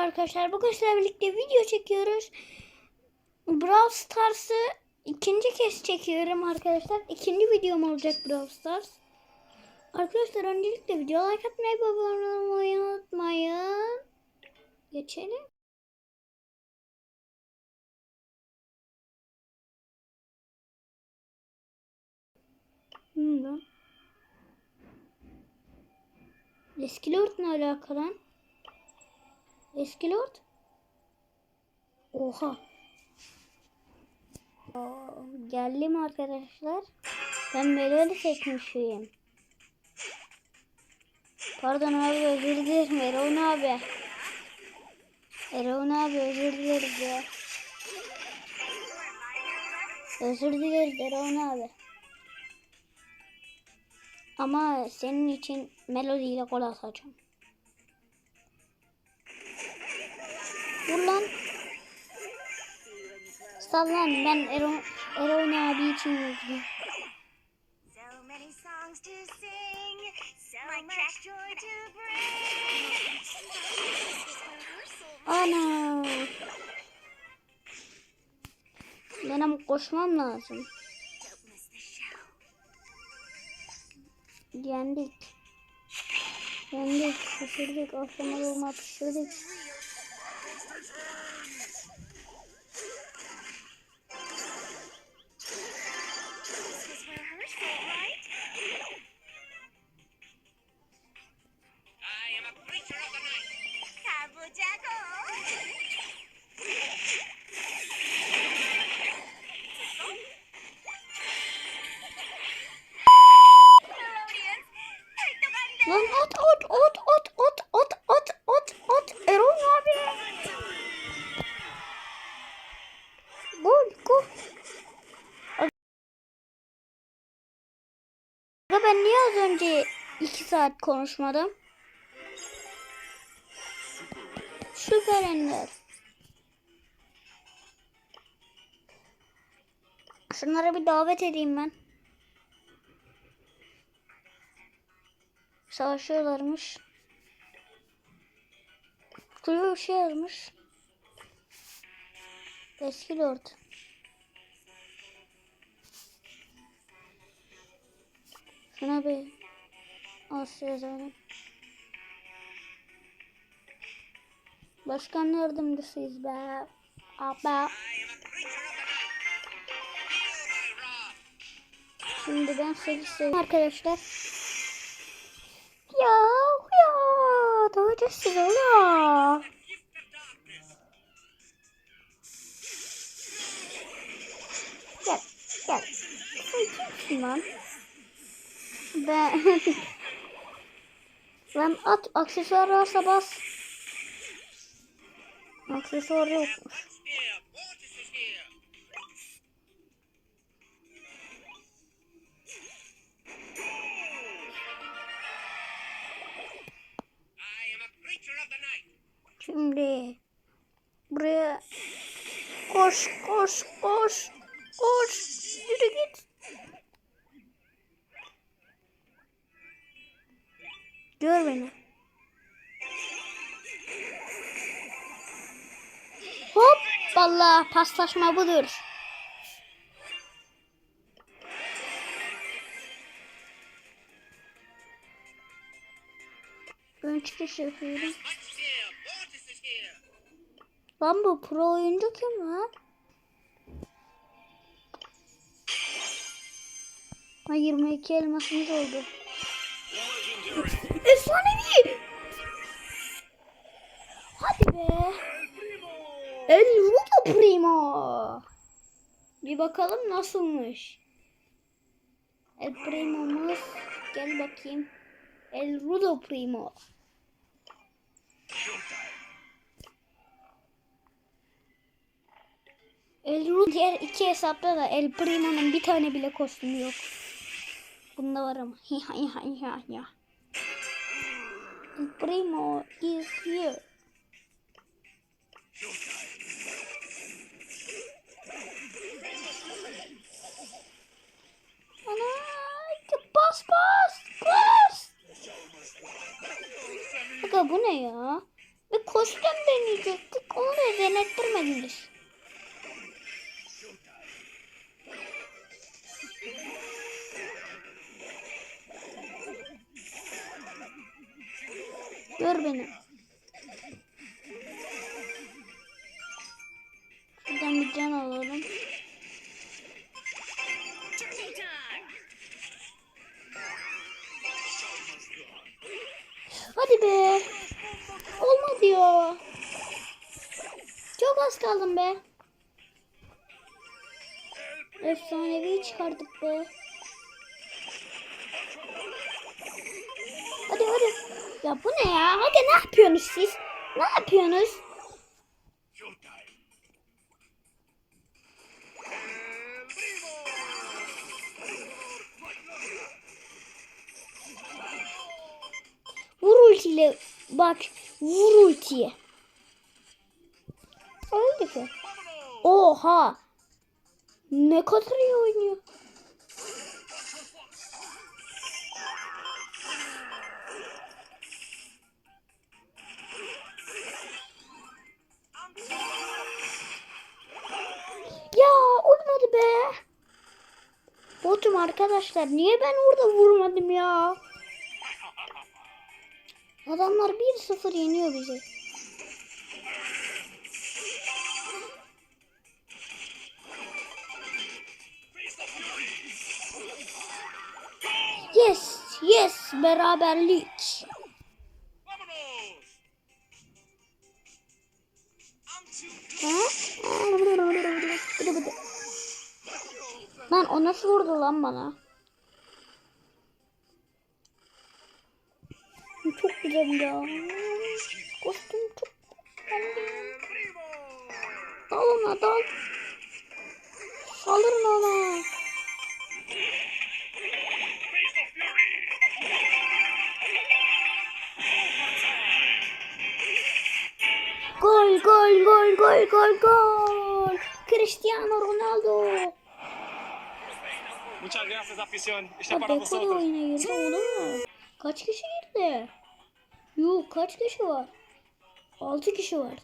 arkadaşlar. Bugün sizlerle birlikte video çekiyoruz. Brawl Stars'ı ikinci kez çekiyorum arkadaşlar. İkinci videom olacak Brawl Stars. Arkadaşlar öncelikle video like atmayı abone olmayı unutmayın. Geçelim. Hmm. Eski Lord ne alaka lan? Eski Lord? Oha. Geldim arkadaşlar. Ben böyle seçmişim. Pardon abi özür dilerim Erol abi. Erol abi özür dileriz ya. Özür dileriz Erol abi. Ama senin için melodiyle gol atacağım. Vur. Sallan ben Ero, Eroin abi için yazdım. Ana. Benim koşmam lazım. Yendik. Yendik. Pişirdik. Aslamalarına pişirdik. Lan at at at at at at at at at Erol abi. Gol gol. Ben niye az önce iki saat konuşmadım? Süper Ender. Şunlara bir davet edeyim ben. savaşıyorlarmış. Kulübe bir şey yazmış. Eski lord. Şuna bir Asya yazalım. Başkan yardımcısıyız be. Abba. Şimdi ben 8 seviyorum arkadaşlar. Of darkness. Gel gel. Sen lan? Ben... ben at aksesuar varsa bas. Aksesuar yokmuş. Koş koş koş koş yürü git. Gör beni. Hop vallahi paslaşma budur. Ben çıkış yapıyorum. Lan bu pro oyuncu kim lan? Ha 22 elmasımız oldu. Efsanevi! Hadi be. El Rudo Primo. Bir bakalım nasılmış. El Primo'muz. Gel bakayım. El Rudo Primo. El diğer iki hesapta da El Primo'nun bir tane bile kostümü yok. Bunda var ama. El Primo is here. Ana, bas bas bas. Aga bu ne ya? Bir kostüm deneyecektik. Onu da denettirmediniz. Gör beni. Şuradan bir can alalım. Hadi be. Olmadı ya. Çok az kaldım be. Efsanevi çıkardık be. Hadi hadi. Ya bu ne ya? Hadi ne yapıyorsunuz siz? Ne yapıyorsunuz? Vur ultiyle. Bak. Vur ultiye. Öldü ki. Oha. Ne kadar iyi oynuyor. Arkadaşlar niye ben orada vurmadım ya? Adamlar 1-0 yeniyor bizi. Yes, yes beraberlik. Lan o nasıl vurdu lan bana? Çok güzel ya. Kostüm çok primo. Dal ona dal. Saldırın ona. Gol gol gol gol gol gol. Cristiano Ronaldo. Muchas gracias, afición. Está para vosotros. oyuna girdi. Kaç kişi girdi? Yok kaç kişi var? 6 kişi var.